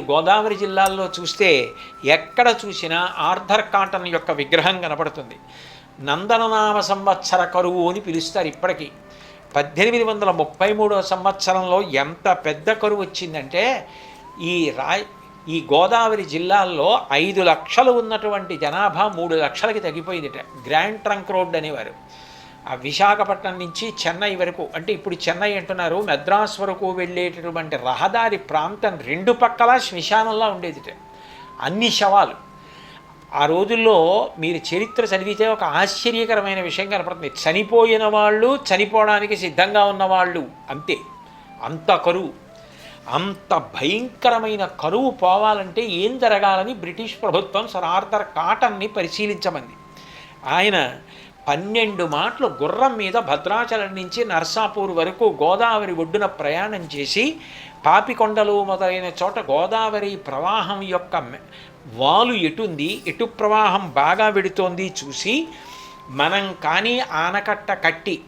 గోదావరి జిల్లాల్లో చూస్తే ఎక్కడ చూసినా ఆర్థర్ కాటన్ యొక్క విగ్రహం కనపడుతుంది. నందననామ సంవత్సర కరువు అని పిలుస్తారు ఇప్పటికీ. పద్దెనిమిది వందల ముప్పై మూడవ సంవత్సరంలో ఎంత పెద్ద కరువు వచ్చిందంటే ఈ రా ఈ గోదావరి జిల్లాల్లో ఐదు లక్షలు ఉన్నటువంటి జనాభా మూడు లక్షలకి తగ్గిపోయిందిట. గ్రాండ్ ట్రంక్ రోడ్ అనేవారు. ఆ విశాఖపట్నం నుంచి చెన్నై వరకు అంటే ఇప్పుడు చెన్నై అంటున్నారు మద్రాస్ వరకు వెళ్ళేటటువంటి రహదారి ప్రాంతం రెండు పక్కల శ్మశానంలా ఉండేది అన్ని శవాలు. ఆ రోజుల్లో మీరు చరిత్ర చదివితే ఒక ఆశ్చర్యకరమైన విషయం కనపడుతుంది. చనిపోయిన వాళ్ళు చనిపోవడానికి సిద్ధంగా ఉన్నవాళ్ళు అంతే. అంత కరువు. అంత భయంకరమైన కరువు పోవాలంటే ఏం జరగాలని బ్రిటిష్ ప్రభుత్వం సర్ ఆర్థర్ కాటన్ని పరిశీలించమంది. ఆయన పన్నెండు మాటలు గుర్రం మీద భద్రాచలం నుంచి నర్సాపూర్ వరకు గోదావరి ఒడ్డున ప్రయాణం చేసి పాపికొండలు మొదలైన చోట గోదావరి ప్రవాహం యొక్క వాలు ఎటుంది ఎటు ప్రవాహం బాగా వెడుతోంది చూసి మనం కానీ ఆనకట్ట కట్టి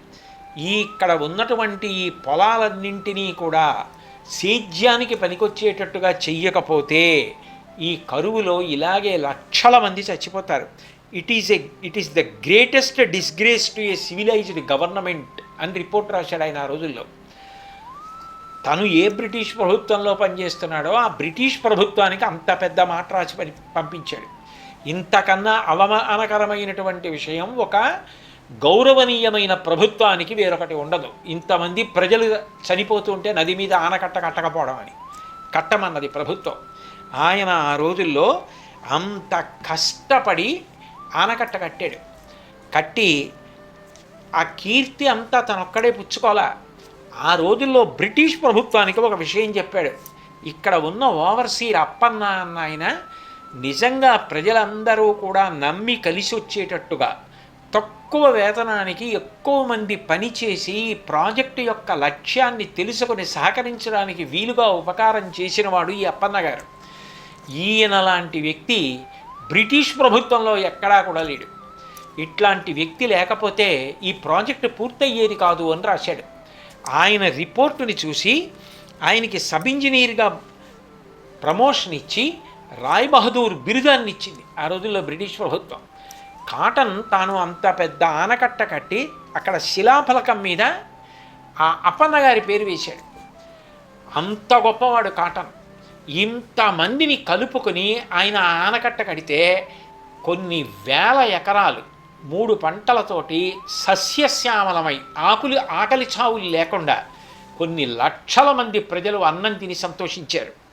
ఈ ఇక్కడ ఉన్నటువంటి ఈ పొలాలన్నింటినీ కూడా సేద్యానికి పనికొచ్చేటట్టుగా చెయ్యకపోతే ఈ కరువులో ఇలాగే లక్షల మంది చచ్చిపోతారు. It is a it is the greatest disgrace to a civilised government అని రిపోర్ట్ రాశాడు ఆయన ఆ రోజుల్లో. తను ఏ బ్రిటిష్ ప్రభుత్వంలో పనిచేస్తున్నాడో ఆ బ్రిటిష్ ప్రభుత్వానికి అంత పెద్ద మాట రాసి పని పంపించాడు. ఇంతకన్నా అవమానకరమైనటువంటి విషయం ఒక గౌరవనీయమైన ప్రభుత్వానికి వేరొకటి ఉండదు. ఇంతమంది ప్రజలు చనిపోతుంటే నది మీద ఆనకట్ట కట్టకపోవడం అని. కట్టమన్నది ప్రభుత్వం. ఆయన ఆ రోజుల్లో అంత కష్టపడి ఆనకట్ట కట్టాడు. కట్టి ఆ కీర్తి అంతా తనొక్కడే పుచ్చుకోవాలా? ఆ రోజుల్లో బ్రిటిష్ ప్రభుత్వానికి ఒక విషయం చెప్పాడు. ఇక్కడ ఉన్న ఓవర్సీర్ అప్పన్న అన్న ఆయన నిజంగా ప్రజలందరూ కూడా నమ్మి కలిసి వచ్చేటట్టుగా తక్కువ వేతనానికి ఎక్కువ మంది పనిచేసి ప్రాజెక్టు యొక్క లక్ష్యాన్ని తెలుసుకొని సహకరించడానికి వీలుగా ఉపకారం చేసినవాడు ఈ అప్పన్న గారు ఈయన లాంటి వ్యక్తి బ్రిటిష్ ప్రభుత్వంలో ఎక్కడా కూడా లేడు. ఇట్లాంటి వ్యక్తి లేకపోతే ఈ ప్రాజెక్టు పూర్తయ్యేది కాదు అని రాశాడు. ఆయన రిపోర్టుని చూసి ఆయనకి సబ్ ఇంజనీర్గా ప్రమోషన్ ఇచ్చి రాయ్ బహదూర్ బిరుదాన్ని ఇచ్చింది ఆ రోజుల్లో బ్రిటిష్ ప్రభుత్వం. కాటన్ తాను అంత పెద్ద ఆనకట్ట కట్టి అక్కడ శిలాఫలకం మీద ఆ అప్పన్న గారి పేరు వేశాడు. అంత గొప్పవాడు కాటన్. ఇంతమందిని కలుపుకొని ఆయన ఆనకట్ట కడితే కొన్ని వేల ఎకరాలు మూడు పంటలతోటి సస్యశ్యామలమై ఆకులు ఆకలి చావులు లేకుండా కొన్ని లక్షల మంది ప్రజలు అన్నం తిని సంతోషించారు.